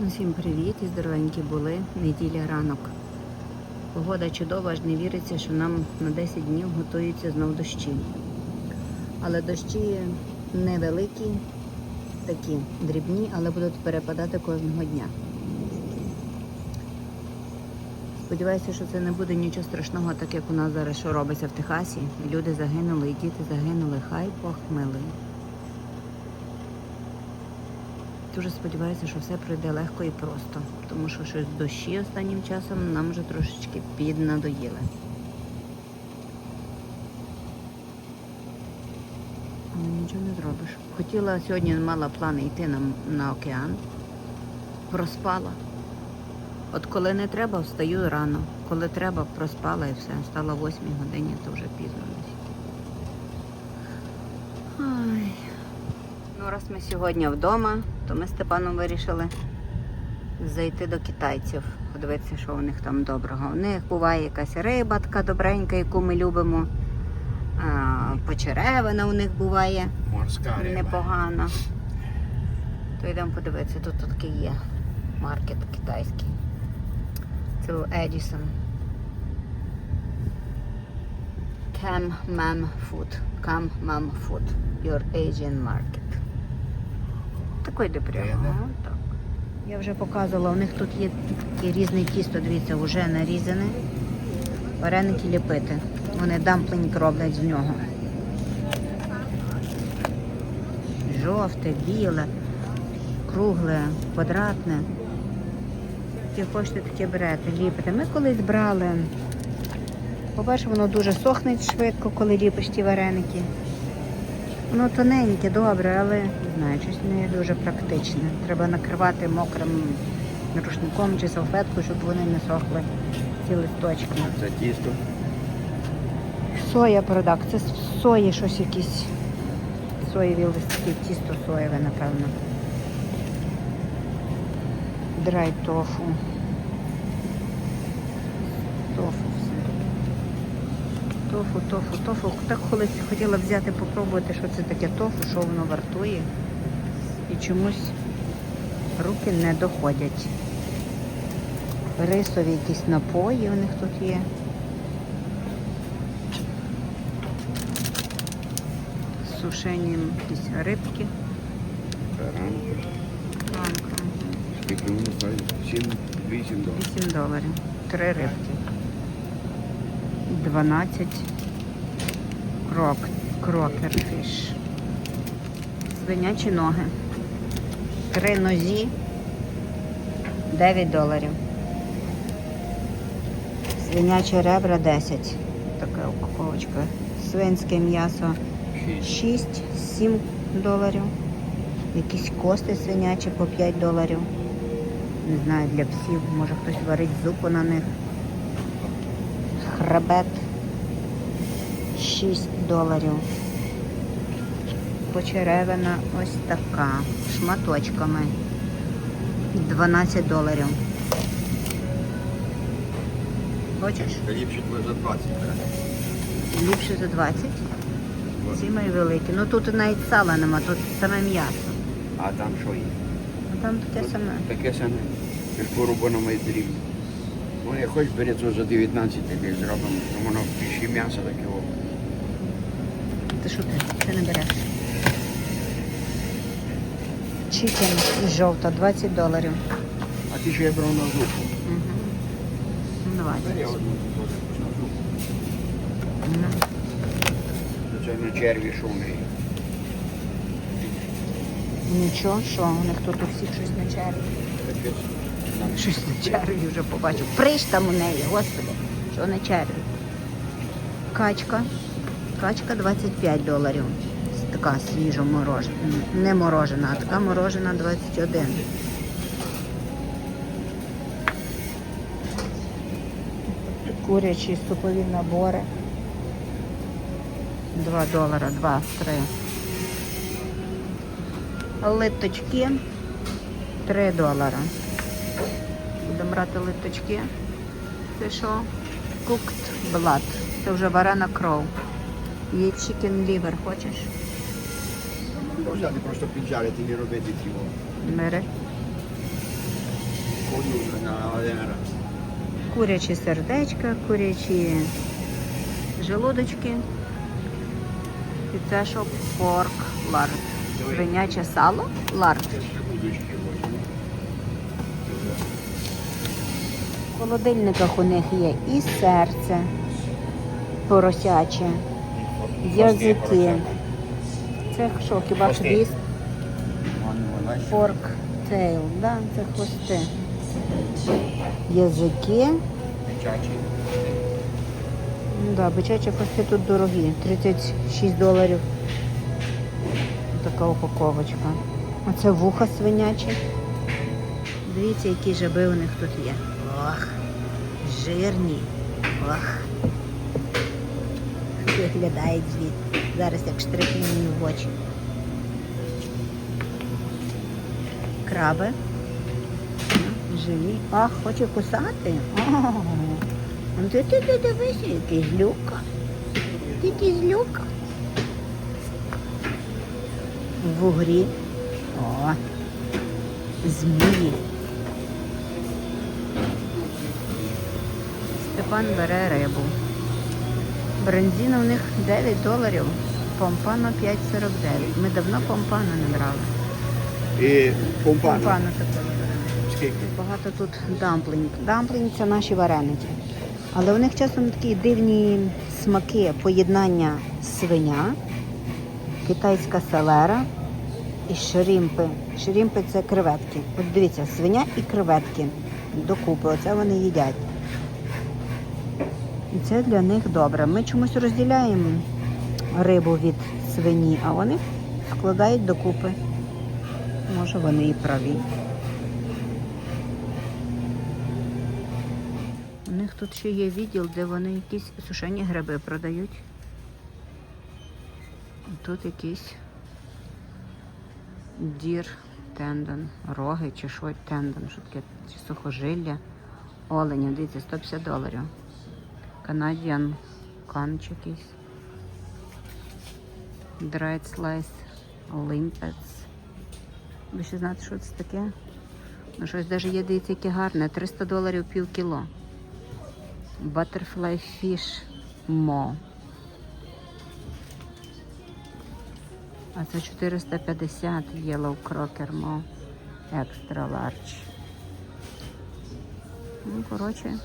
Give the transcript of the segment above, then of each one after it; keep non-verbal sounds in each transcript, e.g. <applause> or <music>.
Усім привіт і здоровенькі були. Неділя ранок. Погода чудова, аж не віриться, що нам на 10 днів готуються знов дощі. Але дощі невеликі, такі дрібні, але будуть перепадати кожного дня. Сподіваюся, що це не буде нічого страшного, так як у нас зараз що робиться в Техасі. Люди загинули, і діти загинули. Хай Бог Дуже сподіваюся, що все пройде легко і просто, тому що щось дощі останнім часом нам вже трошечки піднадоїли. Нічого не зробиш. Хотіла сьогодні мала плани йти на, на океан, проспала. От коли не треба, встаю рано. Коли треба, проспала і все. Стала в 8 годині, то вже пізно. Ну, раз ми сьогодні вдома, то ми з Степаном вирішили зайти до китайців, подивитися, що у них там доброго. У них буває якась риба така добренька, яку ми любимо. А, почеревина у них буває Морська риба. непогана. То йдемо подивитися, тут такий є маркет китайський. Це Едісон. Cam Mam Food. Cam Mam Food. Your Asian Market. Такий де прямо. Так. Я вже показувала, у них тут є таке різне тісто, дивіться, вже нарізане. Вареники ліпити. Вони дамплинг роблять з нього. Жовте, біле, кругле, квадратне. Яке хочете, таке берете, ліпите. Ми колись брали. По-перше, воно дуже сохне швидко, коли ліпиш ті вареники. Воно тоненьке, добре, але не знаю, щось не дуже практичне. Треба накривати мокрим рушником чи салфеткою, щоб вони не сохли ці листочки. Це тісто. Соя продак, це з сої щось якісь. Соєві листки, тісто соєве, напевно. Драй тофу. Тофу все. Тофу, тофу, тофу. Так колись хотіла взяти попробувати, що це таке тофу, що воно вартує. І чомусь руки не доходять. Рисові якісь напої у них тут є. з сушенням якісь рибки. Ранку. Скільки воно стоїть? 7 8 доларів. 8 доларів. Три рибки. 12 крок, крокерфіш. Свинячі ноги. Три нозі. 9 доларів. Свинячі ребра 10. Така упаковочка. Свинське м'ясо 6-7 доларів. Якісь кости свинячі по 5 доларів. Не знаю, для псів. Може хтось варить зупу на них. Хребет 6 доларів. Почеревина ось така. Шматочками. 12 доларів. Хочеш? Ліпше за 20 бере. Ліпше за 20. Ці мої великі. Ну тут навіть сала нема, тут саме м'ясо. А там що є? А там таке саме. Таке саме. Тільки рубано має дрібно. Ну, я хоч бери це за 19, таке зробимо. Воно більше м'яса таке. Ти що ти? Ти не береш. Чікен жовта, 20 доларів. А ти що я брав на зубку? Угу. 20. Я одну тут на зубку. Мгм. Це на черві. Нічого, що у них тут у всіх щось на черві. Щось на черві вже побачив. Приш там у неї, господи, що на черві. Качка. Качка 25 доларів. Така свіжо морожена. Не морожена, а така морожена 21. Курячі супові набори. 2 долара, 2, 3. Литочки 3 долара. Будемо брати литочки. Це що? Cooked blood. Це вже варена кров. Є chicken liver, хочеш? Взяти просто піджарити, не робити на один раз. Курячі сердечка, курячі желудочки. І це що порк лард. Свиняче сало лард. Ще будочки возьму. В холодильниках у них є і серце поросяче, язики. Це що, хіба вона ще. Порк тейл, да, це хвости. Язики. Ну да, бичачі хвости тут дорогі. 36 доларів. Така упаковочка. А це вуха свинячі. Дивіться, які жаби у них тут є. Ох, жирні. Ох. Виглядають звідти. Зараз як штрихне мені в очі. Краби. Живі. Ах, хоче кусати. Ну ти ти ти дивися, який злюка. Ти злюка. В вугрі. О, змії. Степан бере рибу. Бензин у них 9 доларів. Помпано 5,49. Ми давно помпано не брали. І. Помпано таке. Скільки? Багато тут дамплінг. Дамплінг це наші вареники. Але у них часом такі дивні смаки поєднання свиня, китайська селера і шрімпи. Шрімпи це креветки. От дивіться, свиня і креветки докупи. Оце вони їдять. І це для них добре. Ми чомусь розділяємо рибу від свині, а вони складають докупи. Може, вони і праві. У них тут ще є відділ, де вони якісь сушені гриби продають. Тут якийсь дір, тендон, роги чи що тендон, що таке, чи сухожилля, оленя, дивіться, 150 доларів. Canadian канч якийсь. Dried slice limpets. Ви ще знаєте, що це таке? Ну, щось навіть є, дивіться, яке гарне. 300 доларів пів кіло. Butterfly Fish Mo. А це 450 Yellow Crocker Mo Extra Large. Ну, коротше,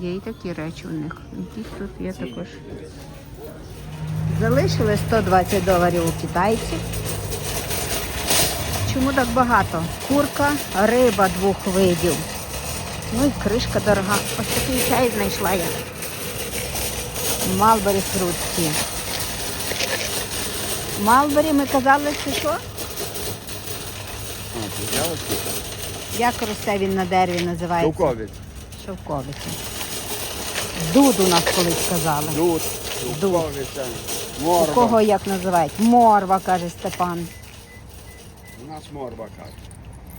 є і такі речі у них. Якісь тут є також. Залишили 120 доларів у китайців. Чому так багато? Курка, риба двох видів. Ну і кришка дорога. Ось такий чай знайшла я. Малбері фрутці. Малбері ми казали, що що? Як росте він на дереві називається? Шовковець. Шовковиця. Дуд у нас колись казали. Дуд. Шовковиця. Морва. У кого як називають? Морва, каже Степан. У нас морва каже.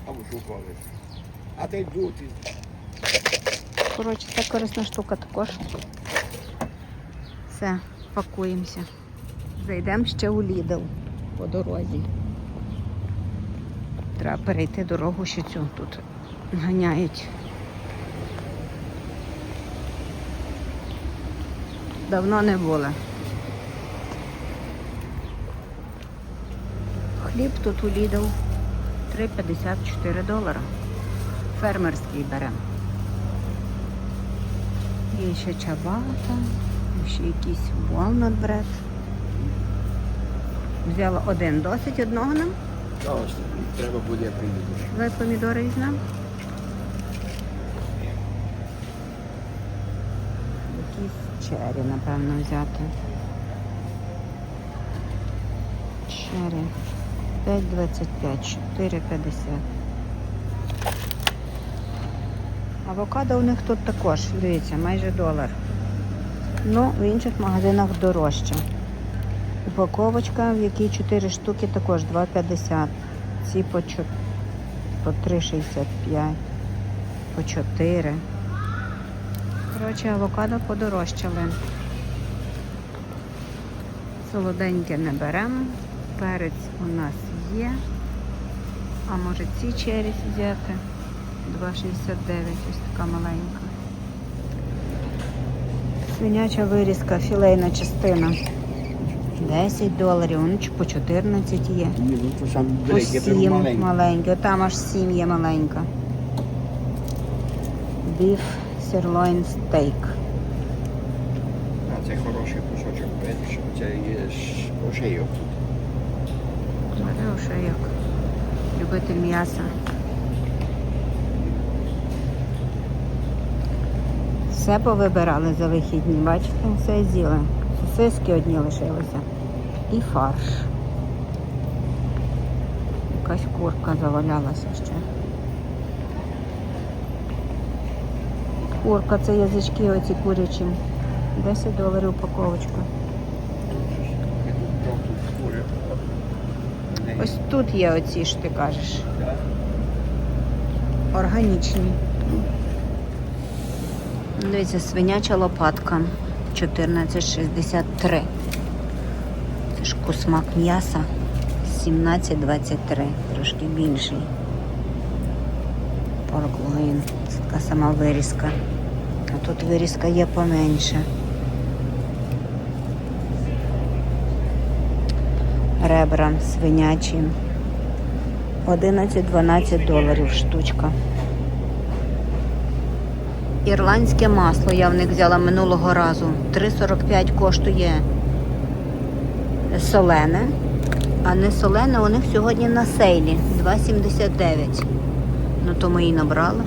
Або шовковець. А ти дуд. Коротше, це корисна штука також. Все, пакуємося. Зайдемо ще у Лідл по дорозі. Треба перейти дорогу ще цю тут ганяють. Давно не були. Хліб тут у Lidl 3,54 долара. Фермерський беремо. Є ще чабата, ще якийсь walnut bread. Взяла один, досить одного нам. Треба буде прийду. Давай помідори візьмемо. Якісь чері, напевно, взяти. Чері. 5,25, 4,50. Авокадо у них тут також, дивіться, майже долар. Ну, в інших магазинах дорожче. Упаковочка, в якій 4 штуки, також 2,50. Ці по, по 3,65, по 4. Коротше, авокадо подорожчали. Солоденьке не беремо. Перець у нас є. А може ці черрі взяти? 2,69, ось така маленька. Свиняча вирізка, філейна частина. 10 доларів, ну чи по 14 є. По 7 маленькі. Там аж 7 є маленька. Біф сірлойн стейк. А це хороший кусочок, бачиш, це є ошейок. Смотри, що як. Любитель м'яса. Все повибирали за вихідні, бачите, все з'їли. Сосиски одні лишилися. І фарш. Якась курка завалялася ще. Курка це язички оці курячі. 10 доларів упаковочка. Ось тут є оці ж ти кажеш. Органічні. Дивіться, свиняча лопатка 14,63. Це ж кусмак м'яса 17,23. Трошки більший. Порклоїн. Це така сама вирізка. Тут вирізка є поменше. Ребра свинячі. 11-12 доларів штучка. Ірландське масло я в них взяла минулого разу. 3,45 коштує солене, а не солене у них сьогодні на сейлі 2,79. Ну то ми і набрали.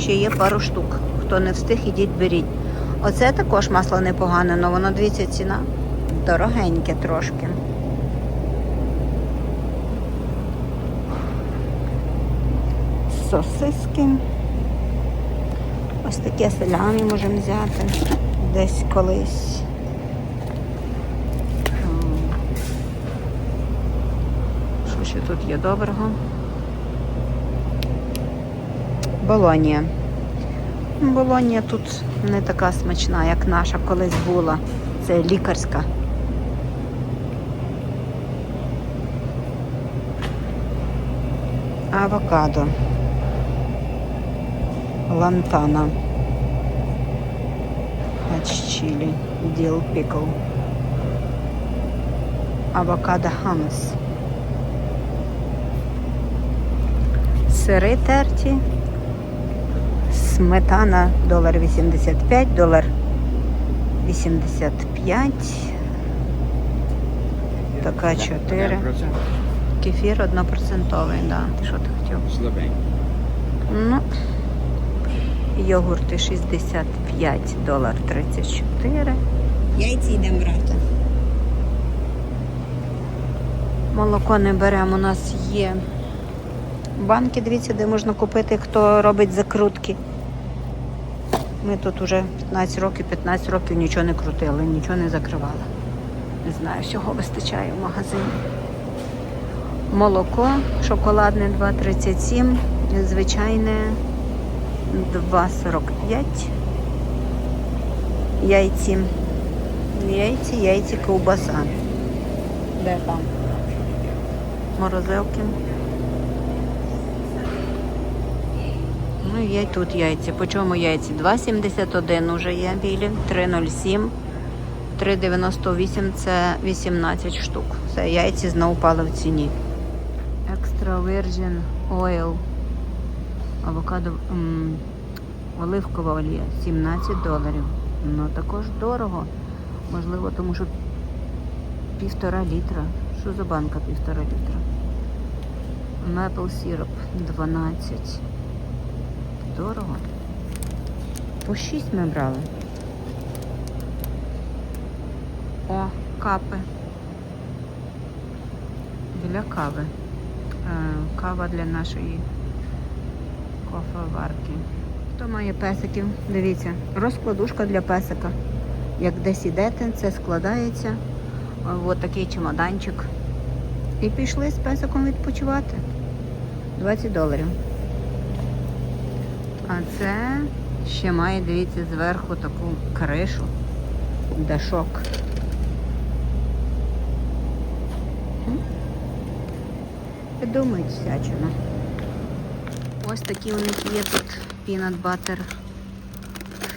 Ще є пару штук. Хто не встиг, ідіть беріть. Оце також масло непогане, але воно дивіться ціна. Дорогеньке трошки. Сосиски. Ось таке селямі можемо взяти десь колись. Що ще тут є доброго? Болонія. Болонія тут не така смачна, як наша колись була. Це лікарська. Авокадо. Лантана. Чили. Діл пікл. Авокадо хамес. Сири терті. Сметана долар 85, долар 85. Така 4. Кефір однопроцентовий, да. Ти що ти хотів? Слабенько. Ну, йогурти 65, долар 34. Яйці йдемо брати. Молоко не беремо, у нас є банки, дивіться, де можна купити, хто робить закрутки. Ми тут уже 15 років, 15 років нічого не крутили, нічого не закривали. Не знаю, всього вистачає в магазині. Молоко шоколадне 2,37, звичайне 2,45. Яйці. Яйці, яйці, ковбаса. Де там? Морозилки. Ну, є тут яйці. По чому яйці? 2,71 уже є білі, 3,07. 3,98 це 18 штук. Все, яйці знову впали в ціні. Extra Virgin Oil. Авокадо м, оливкова олія 17 доларів. Ну також дорого. Можливо, тому що півтора літра. Що за банка півтора літра? Maple syrup 12. Дорого. По 6 ми брали. О, капи. Для кави. Е, Кава для нашої кофеварки. Хто має песиків? Дивіться, розкладушка для песика. Як десь ідете, це складається. Ось такий чемоданчик. І пішли з песиком відпочивати. 20 доларів. А це ще має, дивіться, зверху таку кришу, дашок. Придумають всячину. Ось такі у них є тут peanut butter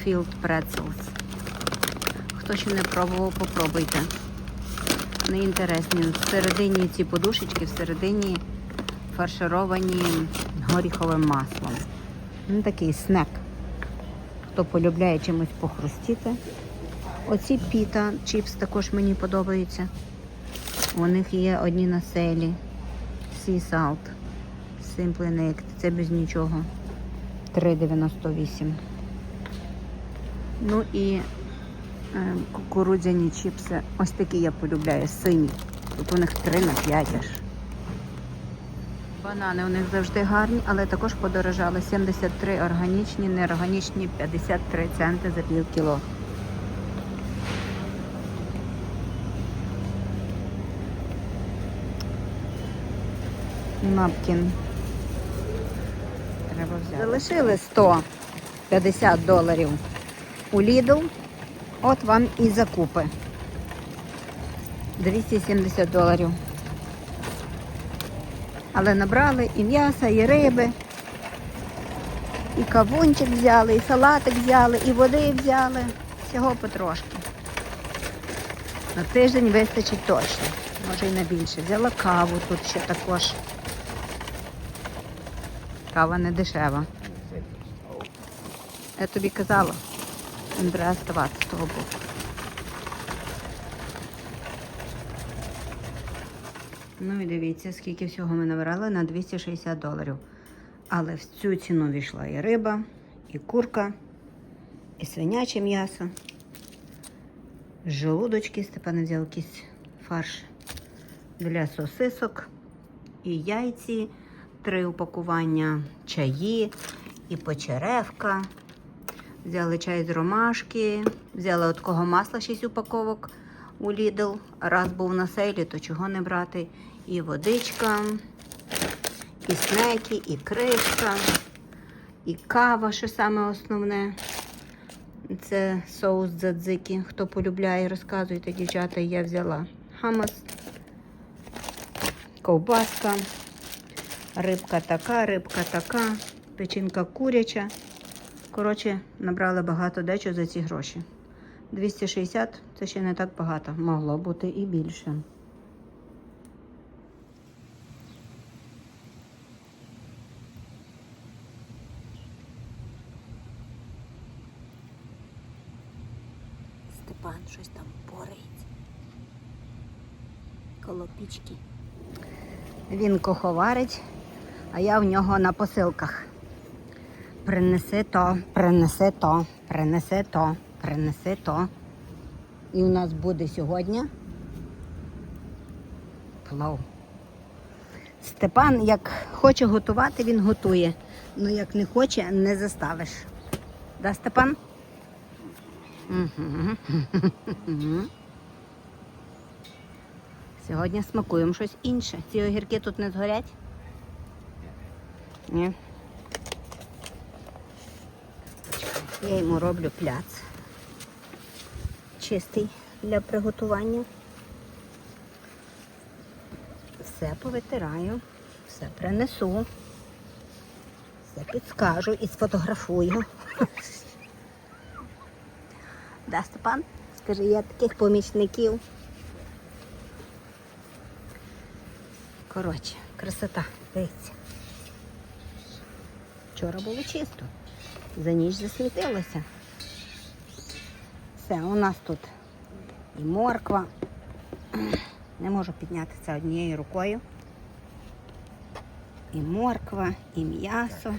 filled pretzels. Хто ще не пробував, попробуйте. Вони інтересні. Всередині ці подушечки, всередині фаршировані горіховим маслом. Ну, такий снек. Хто полюбляє чимось похрустіти. Оці піта, чіпс також мені подобаються. У них є одні на селі. Sea Salt. Simply Naked. Це без нічого. 3,98. Ну і е, кукурудзяні чіпси. Ось такі я полюбляю, сині. Тут у них 3 на 5 аж. Банани у них завжди гарні, але також подорожали 73 органічні, неорганічні 53 центи за пів кіло. Напкін. Треба взяти. Залишили 150 доларів у Lidl. От вам і закупи. 270 доларів. Але набрали і м'яса, і риби, і кавунчик взяли, і салатик взяли, і води взяли. Всього потрошки. На тиждень вистачить точно. Може і на більше. Взяла каву тут ще також. Кава не дешева. Я тобі казала. Не треба ставати з того боку. Ну і дивіться, скільки всього ми набирали на 260 доларів. Але в цю ціну війшла і риба, і курка, і свиняче м'ясо, желудочки, Степан взяв якийсь фарш для сосисок, і яйці, три упакування чаї, і почеревка. Взяли чай з ромашки, взяли от кого масла 6 упаковок у Lidl. Раз був на сейлі, то чого не брати. І водичка, і снеки, і кришка, і кава, що саме основне. Це соус дзадзики. Хто полюбляє, розказуйте, дівчата, я взяла хамас, ковбаска, рибка така, рибка така, печінка куряча. Коротше, набрали багато дечо за ці гроші. 260 це ще не так багато. Могло бути і більше. Степан щось там порається. Коло пічки. Він коховарить, а я в нього на посилках. Принеси то, принеси то, принеси то, принеси то. І у нас буде сьогодні плов. Степан, як хоче готувати, він готує. Ну як не хоче, не заставиш. Да, Степан? Сьогодні смакуємо щось інше. Ці огірки тут не згорять? Ні. Я йому роблю пляц. Чистий для приготування. Все повитираю, все принесу, все підскажу і сфотографую. Да, Степан? Скажи, я таких помічників. Коротше, красота, дивіться. Вчора було чисто. За ніч засвітилося. Все, у нас тут і морква. Не можу підняти це однією рукою. І морква, і м'ясо.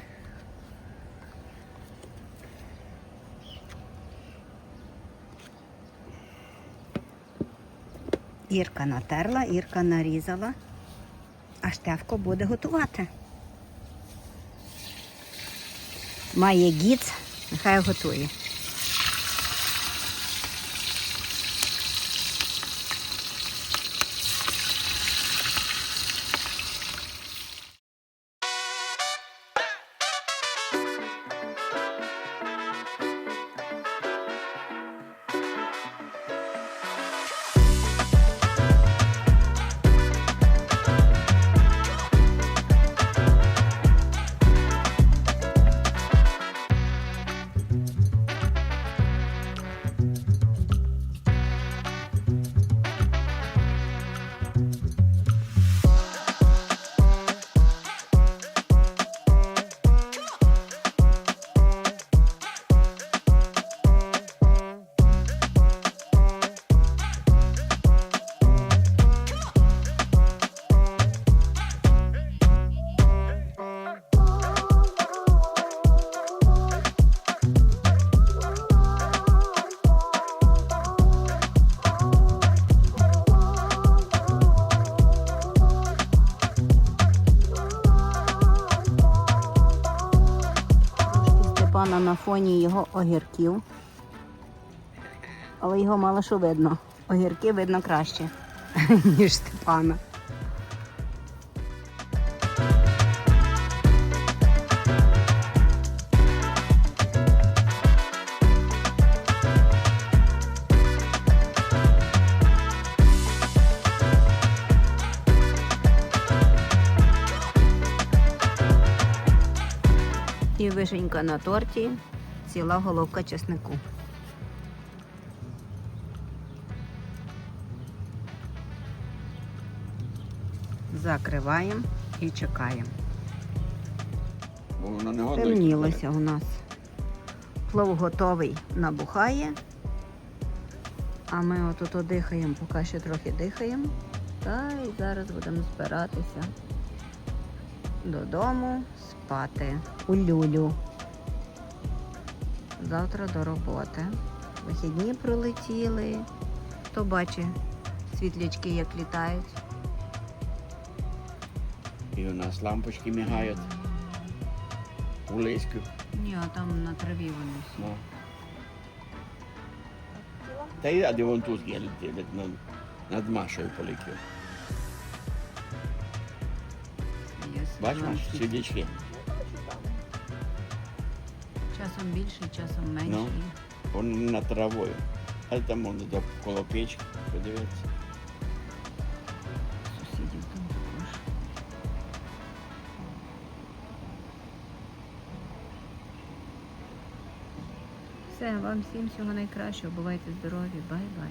Ірка натерла, Ірка нарізала, а Штефко буде готувати. Має гіц, нехай готує. Фоні його огірків. Але його мало що видно. Огірки видно краще, <laughs> ніж Степана. І вишенька на торті, ціла головка чеснику. Закриваємо і чекаємо. Темнілося у нас. Плов готовий набухає. А ми отут дихаємо, поки ще трохи дихаємо. Та і зараз будемо збиратися додому спати у люлю. Завтра до роботи. Вихідні пролетіли. Хто бачить світлячки, як літають. І у нас лампочки мігають. У лиську. Ні, а там на траві вони всі. Ну. Та й а де вон тут є летить над, над Машею полетів. Є Бач, сидячки. Часом більше, часом менше. Ну. Вон над травою. А там можна до коло печки подивитися. Сусідів там також. Все, вам всім всього найкращого. Бувайте здорові. Бай-бай.